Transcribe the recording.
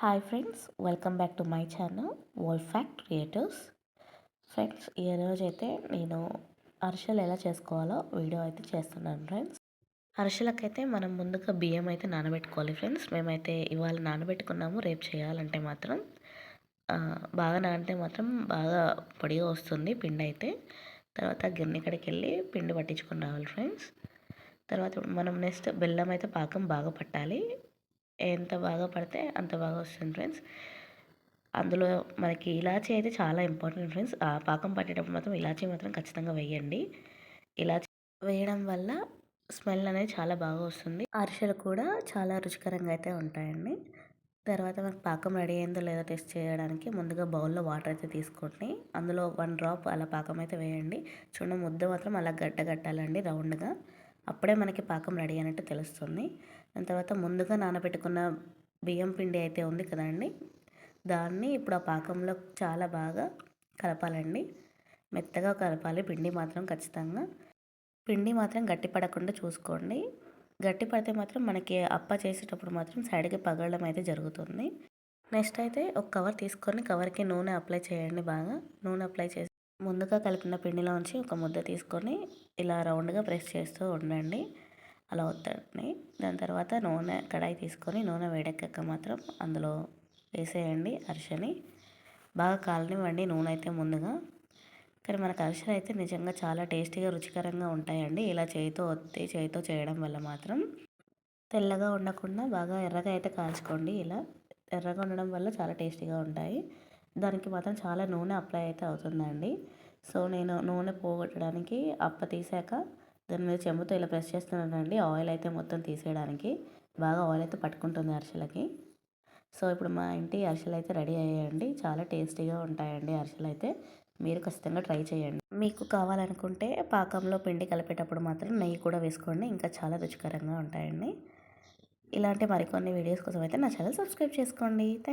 Hi friends welcome back to my channel world fact creators friends ఈ రోజైతే నేను అరిసెలు ఎలా చేసుకోవాలో వీడియో అయితే చేస్తున్నాను ఫ్రెండ్స్ అరిసెలకైతే మనం ముందుగా బియ్యం అయితే నానబెట్టుకోవాలి ఫ్రెండ్స్ మేమైతే ఇవాళ నానబెట్టుకున్నాము రేపు చేయాలంటే మాత్రం బాగా నానితే మాత్రం బాగా పొడిగా వస్తుంది పిండి అయితే. తర్వాత గిన్నె కడికి వెళ్ళి పిండి పట్టించుకొని రావాలి ఫ్రెండ్స్ తర్వాత మనం నెక్స్ట్ బెల్లం అయితే పాకం బాగా పట్టాలి. ఎంత బాగా పడితే అంత బాగా వస్తుంది ఫ్రెండ్స్ అందులో మనకి ఇలాచీ అయితే చాలా ఇంపార్టెంట్ ఫ్రెండ్స్ ఆ పాకం పట్టేటప్పుడు మాత్రం ఇలాచీ మాత్రం ఖచ్చితంగా వేయండి. ఇలాచీ వేయడం వల్ల స్మెల్ అనేది చాలా బాగా వస్తుంది. అరిసెలు కూడా చాలా రుచికరంగా అయితే ఉంటాయండి. తర్వాత మనకు పాకం రెడీ అయిందో లేదో టెస్ట్ చేయడానికి ముందుగా బౌల్లో వాటర్ అయితే తీసుకోండి. అందులో వన్ డ్రాప్ అలా పాకం అయితే వేయండి. చూడండి ముద్ద మాత్రం అలా గడ్డ కట్టాలండి రౌండ్గా అప్పుడే మనకి పాకం రెడీ అన్నట్టు తెలుస్తుంది. దాని తర్వాత ముందుగా నానబెట్టుకున్న బియ్యం పిండి అయితే ఉంది కదండి. దాన్ని ఇప్పుడు ఆ పాకంలో చాలా బాగా కలపాలండి. మెత్తగా కలపాలి. పిండి మాత్రం ఖచ్చితంగా. పిండి మాత్రం గట్టి పడకుండా చూసుకోండి. గట్టి పడితే మాత్రం మనకి అప్ప చేసేటప్పుడు మాత్రం సైడ్కి పగలడం అయితే జరుగుతుంది. నెక్స్ట్ అయితే ఒక కవర్ తీసుకొని కవర్కి నూనె అప్లై చేయండి బాగా. నూనె అప్లై చేసి ముందుగా కలిపిన పిండిలోంచి ఒక ముద్ద తీసుకొని ఇలా రౌండ్గా ప్రెస్ చేస్తూ ఉండండి. అలా వద్దండి. దాని తర్వాత నూనె కడాయి తీసుకొని నూనె వేడెక్కాక మాత్రం అందులో వేసేయండి అరిసెని. బాగా కాలనివ్వండి నూనె అయితే ముందుగా. కానీ మనకు అరిసెలు అయితే నిజంగా చాలా టేస్టీగా రుచికరంగా ఉంటాయండి. ఇలా చేయితో ఒత్తి చేయితో చేయడం వల్ల మాత్రం. తెల్లగా ఉండకుండా బాగా ఎర్రగా అయితే కాల్చుకోండి. ఇలా ఎర్రగా ఉండడం వల్ల చాలా టేస్టీగా ఉంటాయి. దానికి మాత్రం చాలా నూనె అప్లై అయితే అవుతుందండి. సో నేను నూనె పోగొట్టడానికి అప్ప తీసాక దాని మీద చెంబుతో ఇలా ప్రెస్ చేస్తున్నానండి. ఆయిల్ అయితే మొత్తం తీసేయడానికి. బాగా ఆయిల్ అయితే పట్టుకుంటుంది అరిసెలకి. సో ఇప్పుడు మా ఇంటి అరిసెలు అయితే రెడీ అయ్యాయండి. చాలా టేస్టీగా ఉంటాయండి అరిసెలు అయితే. మీరు ఖచ్చితంగా ట్రై చేయండి. మీకు కావాలనుకుంటే పాకంలో పిండి కలిపేటప్పుడు మాత్రం నెయ్యి కూడా వేసుకోండి. ఇంకా చాలా రుచికరంగా ఉంటాయండి. ఇలాంటి మరికొన్ని వీడియోస్ కోసం అయితే నా ఛానల్ సబ్స్క్రైబ్ చేసుకోండి. థ్యాంక్